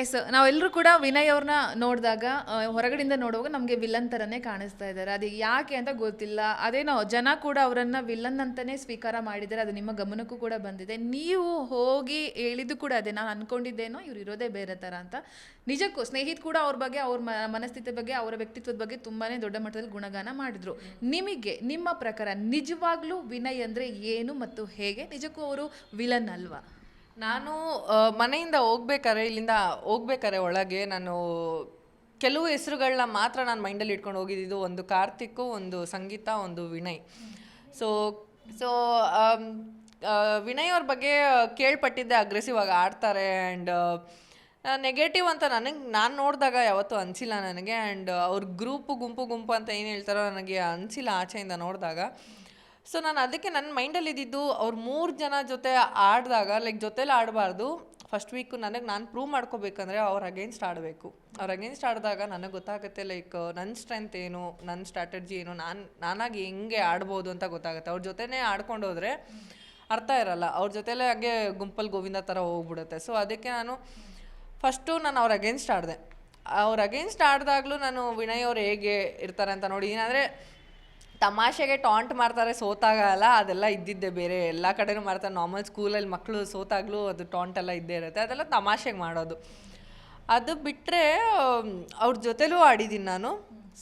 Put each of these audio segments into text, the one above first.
S ನಾವೆಲ್ಲರೂ ಕೂಡ ವಿನಯ್ ಅವ್ರನ್ನ ನೋಡಿದಾಗ ಹೊರಗಡೆಯಿಂದ ನೋಡುವಾಗ ನಮಗೆ ವಿಲನ್ ಥರನೇ ಕಾಣಿಸ್ತಾ ಇದ್ದಾರೆ. ಅದು ಯಾಕೆ ಅಂತ ಗೊತ್ತಿಲ್ಲ. ಅದೇನೋ, ಜನ ಕೂಡ ಅವರನ್ನ ವಿಲನ್ ಅಂತಲೇ ಸ್ವೀಕಾರ ಮಾಡಿದ್ದಾರೆ. ಅದು ನಿಮ್ಮ ಗಮನಕ್ಕೂ ಕೂಡ ಬಂದಿದೆ. ನೀವು ಹೋಗಿ ಹೇಳಿದ್ದು ಕೂಡ ಅದೇ. ನಾನು ಅಂದ್ಕೊಂಡಿದ್ದೇನೋ ಇವ್ರು ಇರೋದೇ ಬೇರೆ ಥರ ಅಂತ. ನಿಜಕ್ಕೂ, ಸ್ನೇಹಿತ್ ಕೂಡ ಅವ್ರ ಬಗ್ಗೆ, ಅವ್ರ ಮನಸ್ಥಿತಿ ಬಗ್ಗೆ, ಅವರ ವ್ಯಕ್ತಿತ್ವದ ಬಗ್ಗೆ ತುಂಬಾ ದೊಡ್ಡ ಮಟ್ಟದಲ್ಲಿ ಗುಣಗಾನ ಮಾಡಿದ್ರು. ನಿಮಗೆ, ನಿಮ್ಮ ಪ್ರಕಾರ ನಿಜವಾಗ್ಲೂ ವಿನಯ್ ಅಂದ್ರೆ ಏನು ಮತ್ತು ಹೇಗೆ? ನಿಜಕ್ಕೂ ಅವರು ವಿಲನ್ ಅಲ್ವಾ? ನಾನು ಮನೆಯಿಂದ ಹೋಗ್ಬೇಕಾರೆ ಇಲ್ಲಿಂದ ಹೋಗ್ಬೇಕಾರೆ ಒಳಗೆ ನಾನು ಕೆಲವು ಹೆಸರುಗಳನ್ನ ಮಾತ್ರ ನಾನು ಮೈಂಡಲ್ಲಿ ಇಟ್ಕೊಂಡು ಹೋಗಿದ್ದು. ಒಂದು ಕಾರ್ತಿಕ್ ಒಂದು ಸಂಗೀತ, ಒಂದು ವಿನಯ್. ಸೊ ಸೊ ವಿನಯ್ ಅವ್ರ ಬಗ್ಗೆ ಕೇಳ್ಪಟ್ಟಿದ್ದೆ ಅಗ್ರೆಸಿವ್ ಆಗಿ ಆಡ್ತಾರೆ ಆ್ಯಂಡ್ ನೆಗೆಟಿವ್ ಅಂತ ನನಗೆ, ನಾನು ನೋಡಿದಾಗ ಯಾವತ್ತೂ ಅನಿಸಿಲ್ಲ ನನಗೆ. ಆ್ಯಂಡ್ ಅವ್ರ ಗ್ರೂಪು ಗುಂಪು ಗುಂಪು ಅಂತ ಏನು ಹೇಳ್ತಾರೋ ನನಗೆ ಅನಿಸಿಲ್ಲ ಆಚೆಯಿಂದ ನೋಡಿದಾಗ. ಸೊ ನಾನು ಅದಕ್ಕೆ ನನ್ನ ಮೈಂಡಲ್ಲಿ ಇದ್ದಿದ್ದು ಅವ್ರು ಮೂರು ಜನ ಜೊತೆ ಆಡಿದಾಗ ಲೈಕ್ ಜೊತೆಲಿ ಆಡಬಾರ್ದು. ಫಸ್ಟ್ ವೀಕು ನನಗೆ ನಾನು ಪ್ರೂವ್ ಮಾಡ್ಕೋಬೇಕಂದ್ರೆ ಅವ್ರ ಅಗೇನ್ಸ್ಟ್ ಆಡಬೇಕು. ಅವ್ರ ಅಗೇನ್ಸ್ಟ್ ಆಡಿದಾಗ ನನಗೆ ಗೊತ್ತಾಗುತ್ತೆ ಲೈಕ್ ನನ್ನ ಸ್ಟ್ರೆಂತ್ ಏನು ನನ್ನ ಸ್ಟ್ರಾಟಜಿ ಏನು, ನಾನು, ನಾನಾಗಿ ಹೆಂಗೆ ಆಡ್ಬೋದು ಅಂತ ಗೊತ್ತಾಗುತ್ತೆ. ಅವ್ರ ಜೊತೆನೇ ಆಡ್ಕೊಂಡು ಹೋದರೆ ಅರ್ಥ ಇರಲ್ಲ. ಅವ್ರ ಜೊತೆಲೇ ಹಾಗೆ ಗುಂಪಲ್ಲಿ ಗೋವಿಂದ ಥರ ಹೋಗ್ಬಿಡುತ್ತೆ. ಸೊ ಅದಕ್ಕೆ ನಾನು ಫಸ್ಟು ನಾನು ಅವ್ರ ಅಗೇನ್ಸ್ಟ್ ಆಡಿದೆ. ಅವ್ರ ಅಗೇನ್ಸ್ಟ್ ಆಡಿದಾಗಲೂ ನಾನು ವಿನಯ್ ಅವ್ರು ಹೇಗೆ ಇರ್ತಾರೆ ಅಂತ ನೋಡಿ. ಅಂದರೆ ತಮಾಷೆಗೆ ಟಾಂಟ್ ಮಾಡ್ತಾರೆ ಸೋತಾಗಲ್ಲ ಅದೆಲ್ಲ ಇದ್ದಿದ್ದೆ ಬೇರೆ. ಎಲ್ಲ ಕಡೆನೂ ಮಾಡ್ತಾರೆ. ನಾರ್ಮಲ್ ಸ್ಕೂಲಲ್ಲಿ ಮಕ್ಕಳು ಸೋತಾಗ್ಲೂ ಅದು ಟಾಂಟ್ ಎಲ್ಲ ಇದ್ದೇ ಇರುತ್ತೆ. ಅದೆಲ್ಲ ತಮಾಷೆಗೆ ಮಾಡೋದು. ಅದು ಬಿಟ್ಟರೆ ಅವ್ರ ಜೊತೆಲೂ ಆಡಿದ್ದೀನಿ ನಾನು.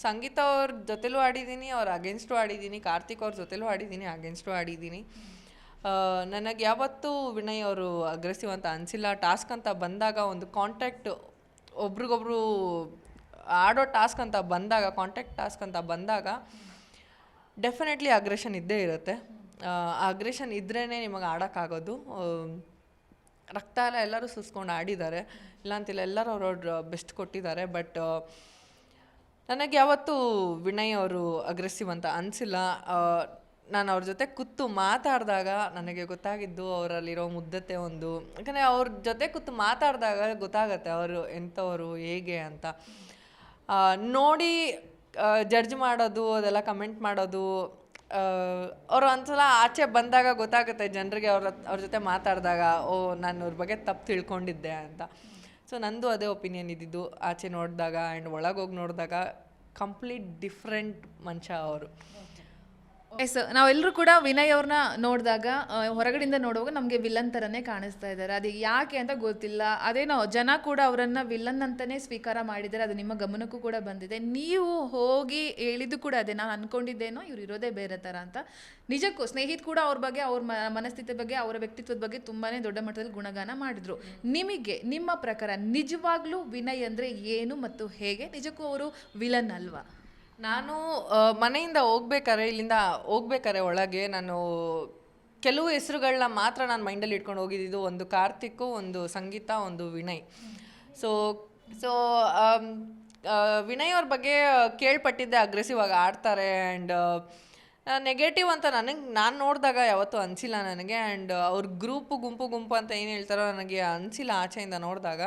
ಸಂಗೀತ ಅವ್ರ ಜೊತೆಲೂ ಆಡಿದ್ದೀನಿ ಅವ್ರ ಅಗೇನ್ಸ್ಟು ಆಡಿದ್ದೀನಿ ಕಾರ್ತಿಕ್ ಅವ್ರ ಜೊತೆಲೂ ಆಡಿದ್ದೀನಿ ಅಗೇನ್ಸ್ಟು ಆಡಿದ್ದೀನಿ ನನಗೆ ಯಾವತ್ತೂ ವಿನಯ್ ಅವರು ಅಗ್ರೆಸಿವ್ ಅಂತ ಅನಿಸಿಲ್ಲ. ಟಾಸ್ಕ್ ಅಂತ ಬಂದಾಗ ಒಂದು ಕಾಂಟ್ಯಾಕ್ಟ್ ಒಬ್ರಿಗೊಬ್ರು ಆಡೋ ಟಾಸ್ಕ್ ಅಂತ ಬಂದಾಗ ಕಾಂಟ್ಯಾಕ್ಟ್ ಟಾಸ್ಕ್ ಅಂತ ಬಂದಾಗ ಡೆಫಿನೆಟ್ಲಿ ಅಗ್ರೆಷನ್ ಇದ್ದೇ ಇರುತ್ತೆ. ಅಗ್ರೆಷನ್ ಇದ್ರೇ ನಿಮಗೆ ಆಡೋಕ್ಕಾಗೋದು. ರಕ್ತ ಎಲ್ಲ ಎಲ್ಲರೂ ಸುಸ್ಕೊಂಡು ಆಡಿದ್ದಾರೆ. ಇಲ್ಲಾಂತಿಲ್ಲ ಎಲ್ಲರೂ ಅವ್ರವ್ರ ಬೆಸ್ಟ್ ಕೊಟ್ಟಿದ್ದಾರೆ. ಬಟ್ ನನಗೆ ಯಾವತ್ತೂ ವಿನಯ್ ಅವರು ಅಗ್ರೆಸಿವ್ ಅಂತ ಅನಿಸಿಲ್ಲ. ನಾನು ಅವ್ರ ಜೊತೆ ಕೂತು ಮಾತಾಡಿದಾಗ ನನಗೆ ಗೊತ್ತಾಗಿದ್ದು ಅವರಲ್ಲಿರೋ ಮುದ್ದತೆ ಒಂದು. ಯಾಕಂದರೆ ಅವ್ರ ಜೊತೆ ಕೂತು ಮಾತಾಡಿದಾಗ ಗೊತ್ತಾಗತ್ತೆ ಅವರು ಎಂಥವರು, ಹೇಗೆ ಅಂತ. ನೋಡಿ ಜಡ್ಜ್ ಮಾಡೋದು, ಅದೆಲ್ಲ ಕಮೆಂಟ್ ಮಾಡೋದು ಅವರು ಒಂದ್ಸಲ ಆಚೆ ಬಂದಾಗ ಗೊತ್ತಾಗುತ್ತೆ ಜನರಿಗೆ ಅವ್ರ ಅವ್ರ ಜೊತೆ ಮಾತಾಡಿದಾಗ, ಓ, ನಾನು ಅವ್ರ ಬಗ್ಗೆ ತಪ್ಪು ತಿಳ್ಕೊಂಡಿದ್ದೆ ಅಂತ. ಸೊ ನಂದು ಅದೇ ಒಪಿನಿಯನ್ ಇದ್ದಿದ್ದು. ಆಚೆ ನೋಡಿದಾಗ ಆ್ಯಂಡ್ ಒಳಗೋಗಿ ನೋಡಿದಾಗ ಕಂಪ್ಲೀಟ್ ಡಿಫ್ರೆಂಟ್ ಮನುಷ್ಯ ಅವರು. ಎಸ್ ನಾವೆಲ್ಲರೂ ಕೂಡ ವಿನಯ್ ಅವ್ರನ್ನ ನೋಡಿದಾಗ ಹೊರಗಡೆಯಿಂದ ನೋಡುವಾಗ ನಮಗೆ ವಿಲನ್ ಥರನೇ ಕಾಣಿಸ್ತಾ ಇದ್ದಾರೆ. ಅದು ಯಾಕೆ ಅಂತ ಗೊತ್ತಿಲ್ಲ. ಅದೇನೋ ಜನ ಕೂಡ ಅವರನ್ನು ವಿಲನ್ ಅಂತಲೇ ಸ್ವೀಕಾರ ಮಾಡಿದ್ದಾರೆ. ಅದು ನಿಮ್ಮ ಗಮನಕ್ಕೂ ಕೂಡ ಬಂದಿದೆ. ನೀವು ಹೋಗಿ ಹೇಳಿದ್ದು ಕೂಡ ಅದೇ. ನಾನು ಅಂದ್ಕೊಂಡಿದ್ದೇನೋ ಇವ್ರು ಇರೋದೇ ಬೇರೆ ಥರ ಅಂತ. ನಿಜಕ್ಕೂ ಸ್ನೇಹಿತ್ ಕೂಡ ಅವ್ರ ಬಗ್ಗೆ, ಅವ್ರ ಮನಸ್ಥಿತಿ ಬಗ್ಗೆ, ಅವರ ವ್ಯಕ್ತಿತ್ವದ ಬಗ್ಗೆ ತುಂಬಾ ದೊಡ್ಡ ಮಟ್ಟದಲ್ಲಿ ಗುಣಗಾನ ಮಾಡಿದರು. ನಿಮಗೆ, ನಿಮ್ಮ ಪ್ರಕಾರ ನಿಜವಾಗ್ಲೂ ವಿನಯ್ ಅಂದರೆ ಏನು ಮತ್ತು ಹೇಗೆ? ನಿಜಕ್ಕೂ ಅವರು ವಿಲನ್ ಅಲ್ವಾ? ನಾನು ಮನೆಯಿಂದ ಹೋಗ್ಬೇಕಾರೆ ಇಲ್ಲಿಂದ ಹೋಗ್ಬೇಕಾರೆ ಒಳಗೆ ನಾನು ಕೆಲವು ಹೆಸರುಗಳನ್ನ ಮಾತ್ರ ನಾನು ಮೈಂಡಲ್ಲಿ ಇಟ್ಕೊಂಡು ಹೋಗಿದ್ದು. ಒಂದು ಕಾರ್ತಿಕ್, ಒಂದು ಸಂಗೀತ, ಒಂದು ವಿನಯ್. ಸೊ ಸೊ ವಿನಯ್ ಅವ್ರ ಬಗ್ಗೆ ಕೇಳ್ಪಟ್ಟಿದ್ದೆ ಅಗ್ರೆಸಿವ್ ಆಗಿ ಆಡ್ತಾರೆ ಆ್ಯಂಡ್ ನೆಗೆಟಿವ್ ಅಂತ ನನಗೆ, ನಾನು ನೋಡಿದಾಗ ಯಾವತ್ತೂ ಅನಿಸಿಲ್ಲ ನನಗೆ. ಆ್ಯಂಡ್ ಅವ್ರ ಗ್ರೂಪು ಗುಂಪು ಗುಂಪು ಅಂತ ಏನು ಹೇಳ್ತಾರೋ, ನನಗೆ ಅನಿಸಿಲ್ಲ ಆಚೆಯಿಂದ ನೋಡಿದಾಗ.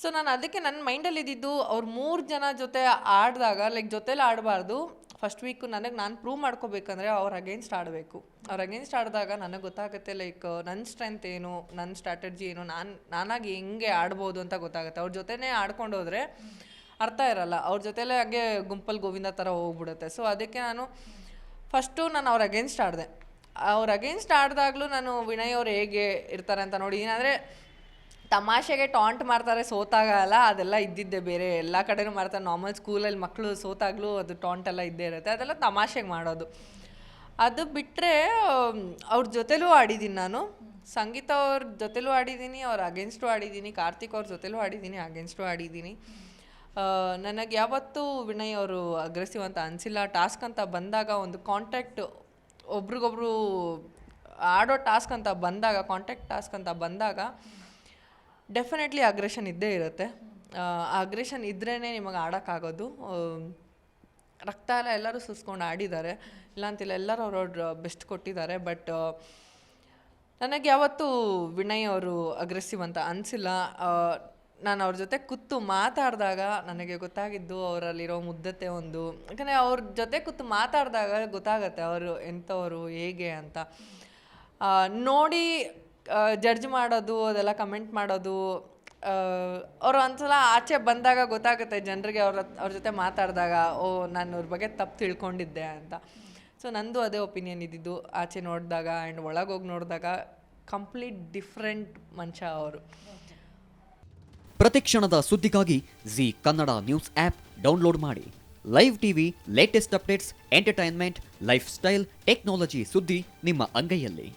ಸೊ ನಾನು ಅದಕ್ಕೆ ನನ್ನ ಮೈಂಡಲ್ಲಿ ಇದ್ದಿದ್ದು ಅವ್ರು ಮೂರು ಜನ ಜೊತೆ ಆಡಿದಾಗ ಲೈಕ್ ಜೊತೇಲಿ ಆಡಬಾರ್ದು. ಫಸ್ಟ್ ವೀಕು ನನಗೆ ನಾನು ಪ್ರೂವ್ ಮಾಡ್ಕೋಬೇಕಂದ್ರೆ ಅವ್ರ ಅಗೇನ್ಸ್ಟ್ ಆಡಬೇಕು. ಅವ್ರ ಅಗೇನ್ಸ್ಟ್ ಆಡಿದಾಗ ನನಗೆ ಗೊತ್ತಾಗುತ್ತೆ ಲೈಕ್ ನನ್ನ ಸ್ಟ್ರೆಂತ್ ಏನು ನನ್ನ ಸ್ಟ್ರಾಟಜಿ ಏನು, ನಾನು, ನಾನಾಗಿ ಹೆಂಗೆ ಆಡ್ಬೋದು ಅಂತ ಗೊತ್ತಾಗುತ್ತೆ. ಅವ್ರ ಜೊತೆನೇ ಆಡ್ಕೊಂಡು ಹೋದರೆ ಅರ್ಥ ಇರಲ್ಲ. ಅವ್ರ ಜೊತೆಲೇ ಹಾಗೆ ಗುಂಪಲ್ಲಿ ಗೋವಿಂದ ಥರ ಹೋಗ್ಬಿಡುತ್ತೆ. ಸೊ ಅದಕ್ಕೆ ನಾನು ಫಸ್ಟು ನಾನು ಅವ್ರ ಅಗೇನ್ಸ್ಟ್ ಆಡಿದೆ. ಅವ್ರ ಅಗೇನ್ಸ್ಟ್ ಆಡಿದಾಗಲೂ ನಾನು ವಿನಯ್ ಅವ್ರು ಹೇಗೆ ಇರ್ತಾರೆ ಅಂತ ನೋಡಿ. ಅಂದರೆ ತಮಾಷೆಗೆ ಟಾಂಟ್ ಮಾಡ್ತಾರೆ ಸೋತಾಗಲ್ಲ ಅದೆಲ್ಲ ಇದ್ದಿದ್ದೆ ಬೇರೆ. ಎಲ್ಲ ಕಡೆನೂ ಮಾಡ್ತಾರೆ. ನಾರ್ಮಲ್ ಸ್ಕೂಲಲ್ಲಿ ಮಕ್ಕಳು ಸೋತಾಗ್ಲೂ ಅದು ಟಾಂಟ್ ಎಲ್ಲ ಇದ್ದೇ ಇರುತ್ತೆ. ಅದೆಲ್ಲ ತಮಾಷೆಗೆ ಮಾಡೋದು. ಅದು ಬಿಟ್ಟರೆ ಅವ್ರ ಜೊತೆಲೂ ಆಡಿದ್ದೀನಿ ನಾನು. ಸಂಗೀತ ಅವ್ರ ಜೊತೆಲೂ ಆಡಿದ್ದೀನಿ ಅವ್ರ ಅಗೇನ್ಸ್ಟು ಆಡಿದ್ದೀನಿ ಕಾರ್ತಿಕ್ ಅವ್ರ ಜೊತೆಲೂ ಆಡಿದ್ದೀನಿ ಅಗೇನ್ಸ್ಟು ಆಡಿದ್ದೀನಿ ನನಗೆ ಯಾವತ್ತೂ ವಿನಯ್ ಅವರು ಅಗ್ರೆಸಿವ್ ಅಂತ ಅನಿಸಿಲ್ಲ. ಟಾಸ್ಕ್ ಅಂತ ಬಂದಾಗ ಒಂದು ಕಾಂಟ್ಯಾಕ್ಟ್ ಒಬ್ರಿಗೊಬ್ರು ಆಡೋ ಟಾಸ್ಕ್ ಅಂತ ಬಂದಾಗ ಕಾಂಟ್ಯಾಕ್ಟ್ ಟಾಸ್ಕ್ ಅಂತ ಬಂದಾಗ ಡೆಫಿನೆಟ್ಲಿ ಅಗ್ರೆಷನ್ ಇದ್ದೇ ಇರುತ್ತೆ. ಅಗ್ರೆಷನ್ ಇದ್ರೇ ನಿಮಗೆ ಆಡೋಕ್ಕಾಗೋದು. ರಕ್ತ ಎಲ್ಲ ಎಲ್ಲರೂ ಸುಸ್ಕೊಂಡು ಆಡಿದ್ದಾರೆ. ಇಲ್ಲಾಂತಿಲ್ಲ ಎಲ್ಲರೂ ಅವ್ರವ್ರ ಬೆಸ್ಟ್ ಕೊಟ್ಟಿದ್ದಾರೆ. ಬಟ್ ನನಗೆ ಯಾವತ್ತೂ ವಿನಯ್ ಅವರು ಅಗ್ರೆಸಿವ್ ಅಂತ ಅನಿಸಿಲ್ಲ. ನಾನು ಅವ್ರ ಜೊತೆ ಕೂತು ಮಾತಾಡಿದಾಗ ನನಗೆ ಗೊತ್ತಾಗಿದ್ದು ಅವರಲ್ಲಿರೋ ಮುದ್ದತೆ ಒಂದು. ಯಾಕಂದರೆ ಅವ್ರ ಜೊತೆ ಕೂತು ಮಾತಾಡಿದಾಗ ಗೊತ್ತಾಗತ್ತೆ ಅವರು ಎಂಥವರು, ಹೇಗೆ ಅಂತ. ನೋಡಿ ಜಡ್ಜ್ ಮಾಡೋದು, ಅದೆಲ್ಲ ಕಮೆಂಟ್ ಮಾಡೋದು ಅವರು ಒಂದ್ಸಲ ಆಚೆ ಬಂದಾಗ ಗೊತ್ತಾಗುತ್ತೆ ಜನರಿಗೆ ಅವ್ರ ಅವ್ರ ಜೊತೆ ಮಾತಾಡಿದಾಗ, ಓ, ನಾನು ಅವ್ರ ಬಗ್ಗೆ ತಪ್ಪು ತಿಳ್ಕೊಂಡಿದ್ದೆ ಅಂತ. ಸೊ ನಂದು ಅದೇ ಒಪಿನಿಯನ್ ಇದ್ದಿದ್ದು, ಆಚೆ ನೋಡಿದಾಗ ಆ್ಯಂಡ್ ಒಳಗೋಗಿ ನೋಡಿದಾಗ ಕಂಪ್ಲೀಟ್ ಡಿಫ್ರೆಂಟ್ ಮನುಷ್ಯ ಅವರು. ಪ್ರತಿ ಕ್ಷಣದ ಸುದ್ದಿಗಾಗಿ Zee Kannada news app download ಮಾಡಿ. Live TV latest updates entertainment lifestyle technology ಸುದ್ದಿ ನಿಮ್ಮ ಅಂಗೈಯಲ್ಲಿ.